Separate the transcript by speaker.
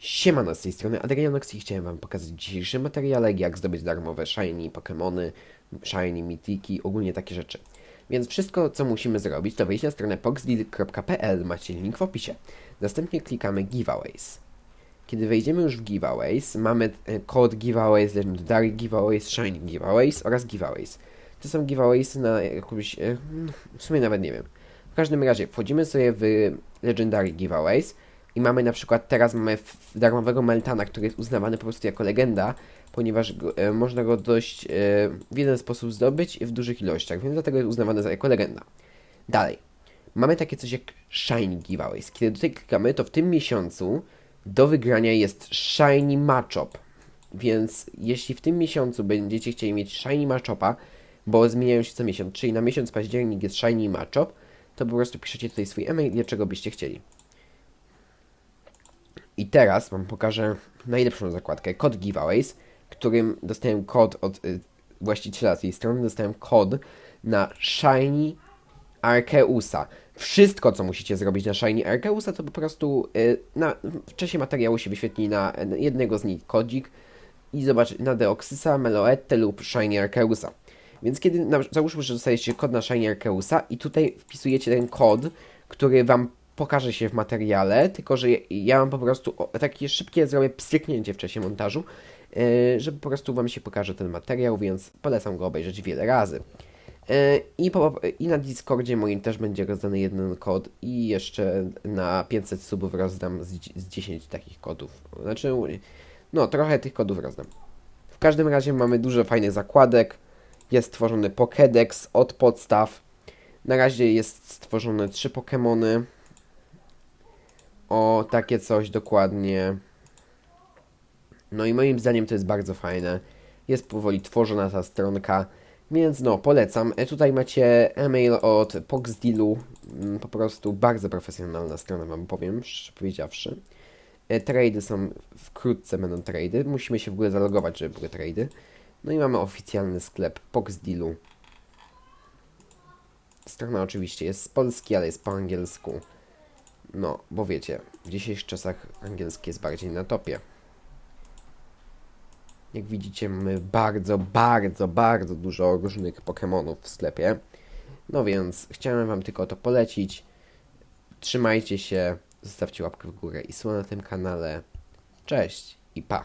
Speaker 1: Siemano z tej strony Adrianox i chciałem wam pokazać w dzisiejszym materiale jak zdobyć darmowe shiny, Pokémony, shiny, mitiki, ogólnie takie rzeczy. Więc wszystko co musimy zrobić to wejść na stronę poxdeal.pl, macie link w opisie. Następnie klikamy giveaways. Kiedy wejdziemy już w giveaways, mamy e, kod giveaways, legendary giveaways, shiny giveaways oraz giveaways. To są giveaways na jakąś, e, w sumie nawet nie wiem. W każdym razie wchodzimy sobie w legendary giveaways i mamy na przykład teraz mamy darmowego Meltana, który jest uznawany po prostu jako legenda, ponieważ go, e, można go dość e, w jeden sposób zdobyć w dużych ilościach, więc dlatego jest uznawany za jako legenda. Dalej, mamy takie coś jak Shiny Giveaways. Kiedy tutaj klikamy, to w tym miesiącu do wygrania jest Shiny Matchup. Więc jeśli w tym miesiącu będziecie chcieli mieć Shiny Matchupa, bo zmieniają się co miesiąc, czyli na miesiąc październik jest Shiny Matchup, to po prostu piszecie tutaj swój e-mail, ile czego byście chcieli. I teraz Wam pokażę najlepszą zakładkę, kod giveaways, którym dostałem kod od y, właściciela tej strony, dostałem kod na Shiny Arkeusa. Wszystko, co musicie zrobić na Shiny Arkeusa, to po prostu y, na, w czasie materiału się wyświetli na, na jednego z nich kodzik i zobacz na Deoxysa, Meloette lub Shiny Arkeusa. Więc kiedy, na, załóżmy, że dostajecie kod na Shiny Arkeusa i tutaj wpisujecie ten kod, który Wam pokaże się w materiale, tylko że ja mam po prostu takie szybkie zrobię pstryknięcie w czasie montażu, yy, żeby po prostu Wam się pokaże ten materiał, więc polecam go obejrzeć wiele razy. Yy, I, po, I na Discordzie moim też będzie rozdany jeden kod i jeszcze na 500 subów rozdam z, z 10 takich kodów. Znaczy, no trochę tych kodów rozdam. W każdym razie mamy dużo fajnych zakładek. Jest stworzony Pokédex od podstaw. Na razie jest stworzone trzy Pokémony. O takie coś dokładnie. No i moim zdaniem to jest bardzo fajne. Jest powoli tworzona ta stronka, więc no polecam. E, tutaj macie e-mail od Poxdealu. Mm, Po prostu bardzo profesjonalna strona, wam powiem, szczerze powiedziawszy. E, Trady są wkrótce będą trady. Musimy się w ogóle zalogować, żeby były trady. No i mamy oficjalny sklep Poxdealu. Strona oczywiście jest z Polski, ale jest po angielsku. No, bo wiecie, w dzisiejszych czasach angielski jest bardziej na topie. Jak widzicie, mamy bardzo, bardzo, bardzo dużo różnych Pokémonów w sklepie. No więc chciałem Wam tylko to polecić. Trzymajcie się, zostawcie łapkę w górę i słowa na tym kanale. Cześć i pa!